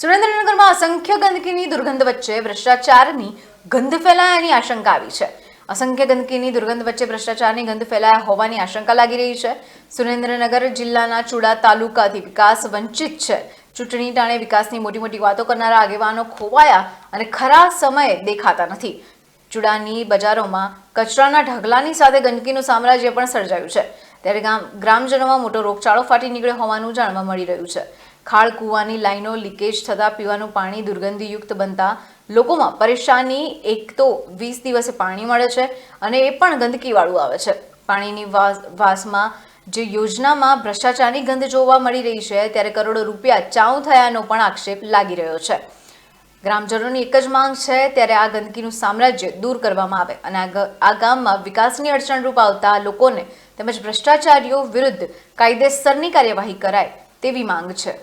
સુરેન્દ્રનગરમાં અસંખ્ય ગંદકીની દુર્ગંધ વચ્ચે ભ્રષ્ટાચારની ગંધ ફેલાયાની આશંકા આવી છે. અસંખ્ય ગંદકીની દુર્ગંધ વચ્ચે ભ્રષ્ટાચારની ગંધ ફેલાયા હોવાની આશંકા લાગી રહી છે. સુરેન્દ્રનગર જિલ્લાના ચુડા તાલુકાથી વિકાસ વંચિત છે. ચૂંટણી ટાણે વિકાસની મોટી મોટી વાતો કરનારા આગેવાનો ખોવાયા અને ખરા સમયે દેખાતા નથી. ચુડાની બજારોમાં કચરાના ઢગલાની સાથે ગંદકીનું સામ્રાજ્ય પણ સર્જાયું છે. ત્યારે ગામ, ગ્રામજનોમાં મોટો રોગચાળો ફાટી નીકળ્યો હોવાનું જાણવા મળી રહ્યું છે. ખાળ કૂવાની લાઈનો લીકેજ થતાં પીવાનું પાણી દુર્ગંધીયુક્ત બનતા લોકોમાં પરેશાની, એક તો વીસ દિવસે પાણી મળે છે અને એ પણ ગંદકીવાળું આવે છે. પાણીની વાસ, વાસમાં જે યોજનામાં ભ્રષ્ટાચારની ગંધ જોવા મળી રહી છે, ત્યારે કરોડો રૂપિયા ચાઉ થયાનો પણ આક્ષેપ લાગી રહ્યો છે. ગ્રામજનોની એક જ માંગ છે, ત્યારે આ ગંદકીનું સામ્રાજ્ય દૂર કરવામાં આવે અને આ ગામમાં વિકાસની અડચણરૂપ આવતા લોકોને તેમજ ભ્રષ્ટાચારીઓ વિરુદ્ધ કાયદેસરની કાર્યવાહી કરાય તેવી માંગ છે.